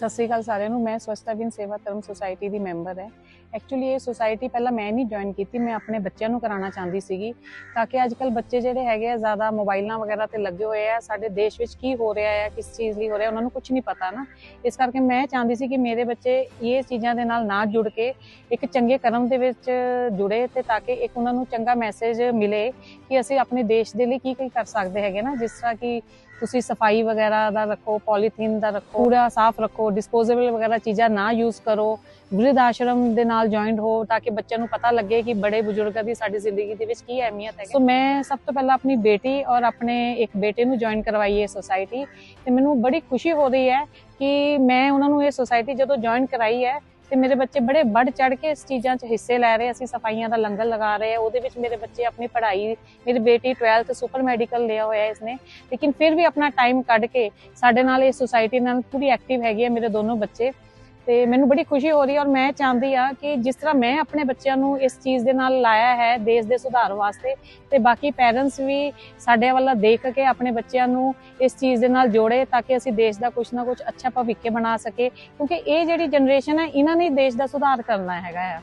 ਸਤਿ ਸ਼੍ਰੀ ਅਕਾਲ ਸਾਰਿਆਂ ਨੂੰ, ਮੈਂ ਸਵਸਥਾ ਵਿਨ ਸੇਵਾ ਧਰਮ ਸੁਸਾਇਟੀ ਦੀ ਮੈਂਬਰ ਹੈ। ਐਕਚੁਅਲੀ ਇਹ ਸੁਸਾਇਟੀ ਪਹਿਲਾਂ ਮੈਂ ਨਹੀਂ ਜੁਆਇਨ ਕੀਤੀ, ਮੈਂ ਆਪਣੇ ਬੱਚਿਆਂ ਨੂੰ ਕਰਾਉਣਾ ਚਾਹੁੰਦੀ ਸੀਗੀ ਤਾਂ ਕਿ ਅੱਜ ਕੱਲ ਬੱਚੇ ਜਿਹੜੇ ਹੈਗੇ ਆ, ਜ਼ਿਆਦਾ ਮੋਬਾਈਲਾਂ ਵਗੈਰਾ ਤੇ ਲੱਗੇ ਹੋਏ ਆ, ਸਾਡੇ ਦੇਸ਼ ਵਿੱਚ ਕੀ ਹੋ ਰਿਹਾ ਹੈ ਕਿਸ ਚੀਜ਼ ਲਈ ਹੋ ਰਿਹਾ, ਉਹਨਾਂ ਨੂੰ ਕੁਝ ਨਹੀਂ ਪਤਾ ਨਾ। ਇਸ ਕਰਕੇ ਮੈਂ ਚਾਹੁੰਦੀ ਸੀ ਕਿ ਮੇਰੇ ਬੱਚੇ ਇਹ ਚੀਜ਼ਾਂ ਦੇ ਨਾਲ ਨਾ ਜੁੜ ਕੇ ਇੱਕ ਚੰਗੇ ਕਰਮ ਦੇ ਵਿੱਚ ਜੁੜੇ ਤੇ ਤਾਂ ਕਿ ਇੱਕ ਉਹਨਾਂ ਨੂੰ ਚੰਗਾ ਮੈਸੇਜ ਮਿਲੇ ਕਿ ਅਸੀਂ ਆਪਣੇ ਦੇਸ਼ ਦੇ ਲਈ ਕੀ ਕੀ ਕਰ ਸਕਦੇ ਹੈਗੇ ਨਾ, ਜਿਸ ਤਰ੍ਹਾਂ ਕਿ ਤੁਸੀਂ ਸਫ਼ਾਈ ਵਗੈਰਾ ਦਾ ਰੱਖੋ ਪੋਲੀਥੀਨ ਦਾ ਰੱਖੋ, ਪੂਰਾ ਸਾਫ਼ ਰੱਖੋ ਡਿਸਪੋਜ਼ੇਬਲ ਵਗੈਰਾ ਚੀਜ਼ਾਂ ਨਾ ਯੂਜ਼ ਕਰੋ, ਵਿਰਧ ਆਸ਼ਰਮ ਦੇ ਨਾਲ ਜੁਆਇੰਟ ਹੋ ਤਾਂ ਕਿ ਬੱਚਿਆਂ ਨੂੰ ਪਤਾ ਲੱਗੇ ਕਿ ਬੜੇ ਬਜ਼ੁਰਗਾਂ ਦੀ ਸਾਡੀ ਜ਼ਿੰਦਗੀ ਦੇ ਵਿੱਚ ਕੀ ਅਹਿਮੀਅਤ ਹੈ ਸੋ ਮੈਂ ਸਭ ਤੋਂ ਪਹਿਲਾਂ ਆਪਣੀ ਬੇਟੀ ਔਰ ਆਪਣੇ ਇੱਕ ਬੇਟੇ ਨੂੰ ਜੁਆਇਨ ਕਰਵਾਈ ਹੈ ਸੋਸਾਇਟੀ ਤੇ ਮੈਨੂੰ ਬੜੀ ਖੁਸ਼ੀ ਹੋ ਰਹੀ ਹੈ ਕਿ ਮੈਂ ਉਹਨਾਂ ਨੂੰ ਇਹ ਸੋਸਾਇਟੀ ਜਦੋਂ ਜੁਆਇਨ ਕਰਾਈ ਹੈ ਤੇ ਮੇਰੇ ਬੱਚੇ ਬੜੇ ਵੱਧ ਚੜ ਕੇ ਇਸ ਚੀਜ਼ਾਂ 'ਚ ਹਿੱਸੇ ਲੈ ਰਹੇ ਅਸੀਂ ਸਫਾਈਆਂ ਦਾ ਲੰਗਰ ਲਗਾ ਰਹੇ ਆ। ਉਹਦੇ ਵਿੱਚ ਮੇਰੇ ਬੱਚੇ ਆਪਣੀ ਪੜ੍ਹਾਈ, ਮੇਰੀ ਬੇਟੀ 12th ਸੁਪਰ ਮੈਡੀਕਲ ਲਿਆ ਹੋਇਆ ਇਸਨੇ। ਲੇਕਿਨ ਫਿਰ ਵੀ ਆਪਣਾ ਟਾਈਮ ਕੱਢ ਕੇ ਸਾਡੇ ਨਾਲ ਇਸ ਸੁਸਾਇਟੀ ਨਾਲ ਪੂਰੀ ਐਕਟਿਵ ਹੈਗੀ ਹੈ ਮੇਰੇ ਦੋਨੋਂ ਬੱਚੇ। ਤੇ ਮੈਨੂੰ ਬੜੀ ਖੁਸ਼ੀ ਹੋ ਰਹੀ ਹੈ ਔਰ ਮੈਂ ਚਾਹੁੰਦੀ ਆ ਕਿ ਜਿਸ ਤਰ੍ਹਾਂ ਮੈਂ ਆਪਣੇ ਬੱਚਿਆਂ ਨੂੰ ਇਸ ਚੀਜ਼ ਦੇ ਨਾਲ ਲਾਇਆ ਹੈ ਦੇਸ਼ ਦੇ ਸੁਧਾਰ ਵਾਸਤੇ ਤੇ ਬਾਕੀ ਪੈਰੈਂਟਸ ਵੀ ਸਾਡੇ ਵੱਲ ਦੇਖ ਕੇ ਆਪਣੇ ਬੱਚਿਆਂ ਨੂੰ ਇਸ ਚੀਜ਼ ਦੇ ਨਾਲ ਜੋੜੇ ਤਾਂ ਕਿ ਅਸੀਂ ਦੇਸ਼ ਦਾ ਕੁਝ ਨਾ ਕੁਝ ਅੱਛਾ ਭਵਿੱਖ ਬਣਾ ਸਕੇ ਕਿਉਂਕਿ ਇਹ ਜਿਹੜੀ ਜਨਰੇਸ਼ਨ ਹੈ, ਇਹਨਾਂ ਨੇ ਦੇਸ਼ ਦਾ ਸੁਧਾਰ ਕਰਨਾ ਹੈਗਾ ਆ।